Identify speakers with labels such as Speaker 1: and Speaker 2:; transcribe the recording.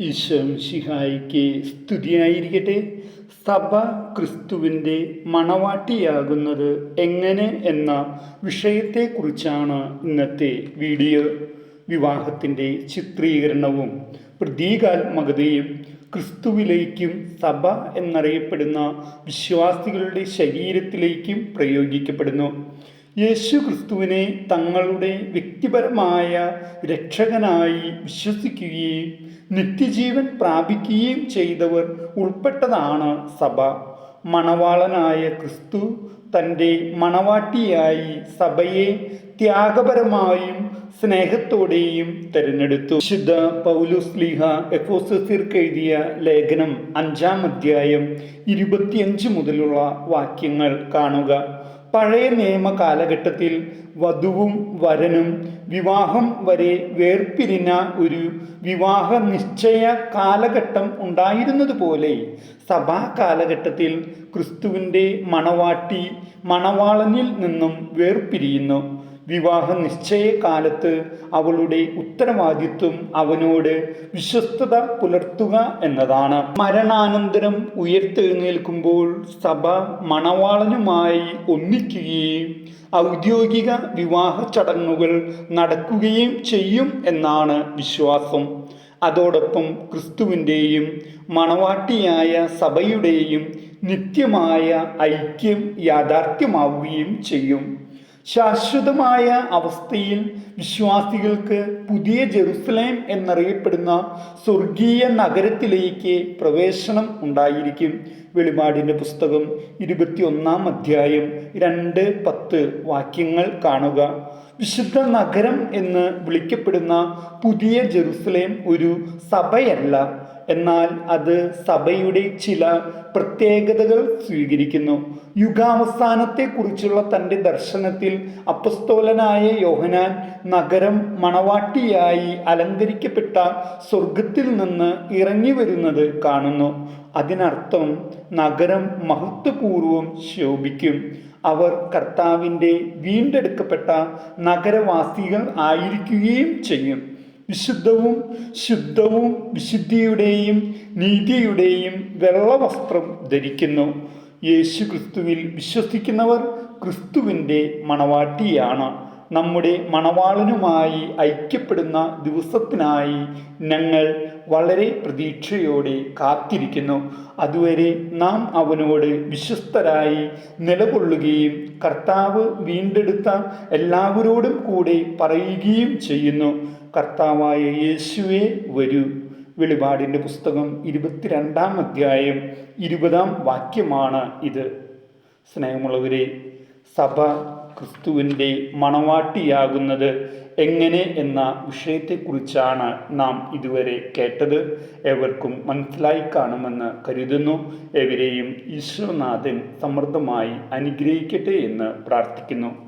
Speaker 1: ഈശോം ശിഹായിക്ക് സ്തുതിയായിരിക്കട്ടെ. സഭ ക്രിസ്തുവിന്റെ മണവാട്ടിയാകുന്നത് എങ്ങനെ എന്ന വിഷയത്തെക്കുറിച്ചാണ് ഇന്നത്തെ വീഡിയോ. വിവാഹത്തിന്റെ ചിത്രീകരണവും പ്രതീകാത്മകതയും ക്രിസ്തുവിലേക്കും സഭ എന്നറിയപ്പെടുന്ന വിശ്വാസികളുടെ ശരീരത്തിലേക്കും പ്രയോഗിക്കപ്പെടുന്നു. യേശു ക്രിസ്തുവിനെ തങ്ങളുടെ വ്യക്തിപരമായ രക്ഷകനായി വിശ്വസിക്കുകയും നിത്യജീവൻ പ്രാപിക്കുകയും ചെയ്തവർ ഉൾപ്പെട്ടതാണ് സഭ. മണവാളനായ ക്രിസ്തു തന്റെ മണവാട്ടിയായി സഭയെ ത്യാഗപരമായും സ്നേഹത്തോടെയും തിരഞ്ഞെടുത്തു. ശുദ്ധ പൗലുസ്ലിഹ എഫോസസിർക്ക് എഴുതിയ ലേഖനം അഞ്ചാം അധ്യായം ഇരുപത്തിയഞ്ച് മുതലുള്ള വാക്യങ്ങൾ കാണുക. പഴയ നിയമ കാലഘട്ടത്തിൽ വധുവും വരനും വിവാഹം വരെ വേർപിരിഞ്ഞ ഒരു വിവാഹ നിശ്ചയ കാലഘട്ടം ഉണ്ടായിരുന്നതുപോലെ സഭാ കാലഘട്ടത്തിൽ ക്രിസ്തുവിന്റെ മണവാട്ടി മണവാളനിൽ നിന്നും വേർപിരിയുന്നു. വിവാഹ നിശ്ചയകാലത്ത് അവളുടെ ഉത്തരവാദിത്വം അവനോട് വിശ്വസ്തത പുലർത്തുക എന്നതാണ്. മരണാനന്തരം ഉയർത്തെഴുന്നേൽക്കുമ്പോൾ സഭ മണവാളനുമായി ഒന്നിക്കുകയും ഔദ്യോഗിക വിവാഹ ചടങ്ങുകൾ നടക്കുകയും ചെയ്യും എന്നാണ് വിശ്വാസം. അതോടൊപ്പം ക്രിസ്തുവിന്റെയും മണവാട്ടിയായ സഭയുടെയും നിത്യമായ ഐക്യം യാഥാർത്ഥ്യമാവുകയും ചെയ്യും. ശാശ്വതമായ അവസ്ഥയിൽ വിശ്വാസികൾക്ക് പുതിയ ജെറുസലേം എന്നറിയപ്പെടുന്ന സ്വർഗീയ നഗരത്തിലേക്ക് പ്രവേശനം ഉണ്ടായിരിക്കും. വെളിപാടിന്റെ പുസ്തകം ഇരുപത്തിയൊന്നാം അധ്യായം രണ്ട് പത്ത് വാക്യങ്ങൾ കാണുക. വിശുദ്ധ നഗരം എന്ന് വിളിക്കപ്പെടുന്ന പുതിയ ജെറുസലേം ഒരു സഭയല്ല. എന്നാൽ അത് സഭയുടെ ചില പ്രത്യേകതകൾ സ്വീകരിക്കുന്നു. യുഗാവസാനത്തെക്കുറിച്ചുള്ള തന്റെ ദർശനത്തിൽ അപ്പസ്തോലനായ യോഹനാൻ നഗരം മണവാട്ടിയായി അലങ്കരിക്കപ്പെട്ട സ്വർഗത്തിൽ നിന്ന് ഇറങ്ങി വരുന്നത് കാണുന്നു. അതിനർത്ഥം നഗരം മഹത്വപൂർവം ശോഭിക്കും. അവർ കർത്താവിന്റെ വീണ്ടെടുക്കപ്പെട്ട നഗരവാസികൾ ആയിരിക്കുകയും ചെയ്യും. വിശുദ്ധവും ശുദ്ധവും വിശുദ്ധിയുടെയും നീതിയുടെയും വെള്ളവസ്ത്രം ധരിക്കുന്നു. യേശു ക്രിസ്തുവിൽ വിശ്വസിക്കുന്നവർ ക്രിസ്തുവിന്റെ മണവാട്ടിയാണ്. നമ്മുടെ മണവാളനുമായി ഐക്യപ്പെടുന്ന ദിവസത്തിനായി ഞങ്ങൾ വളരെ പ്രതീക്ഷയോടെ കാത്തിരിക്കുന്നു. അതുവരെ നാം അവനോട് വിശ്വസ്തരായി നിലകൊള്ളുകയും കർത്താവ് വീണ്ടെടുത്ത എല്ലാവരോടും കൂടെ പറയുകയും ചെയ്യുന്നു. കർത്താവായ യേശുവെ വരൂ. വെളിപാടിന്റെ പുസ്തകം ഇരുപത്തിരണ്ടാം അധ്യായം ഇരുപതാം വാക്യമാണ് ഇത്. സ്നേഹമുള്ളവരെ സഭ ക്രിസ്തുവിന്റെ മണവാട്ടിയാകുന്നത് എങ്ങനെ എന്ന വിഷയത്തെക്കുറിച്ചാണ് നാം ഇതുവരെ കേട്ടത്. എവർക്കും മനസ്സിലായി കാണുമെന്ന് കരുതുന്നു. എവരെയും ഈശ്വരനാഥൻ സമൃദ്ധമായി അനുഗ്രഹിക്കട്ടെ എന്ന് പ്രാർത്ഥിക്കുന്നു.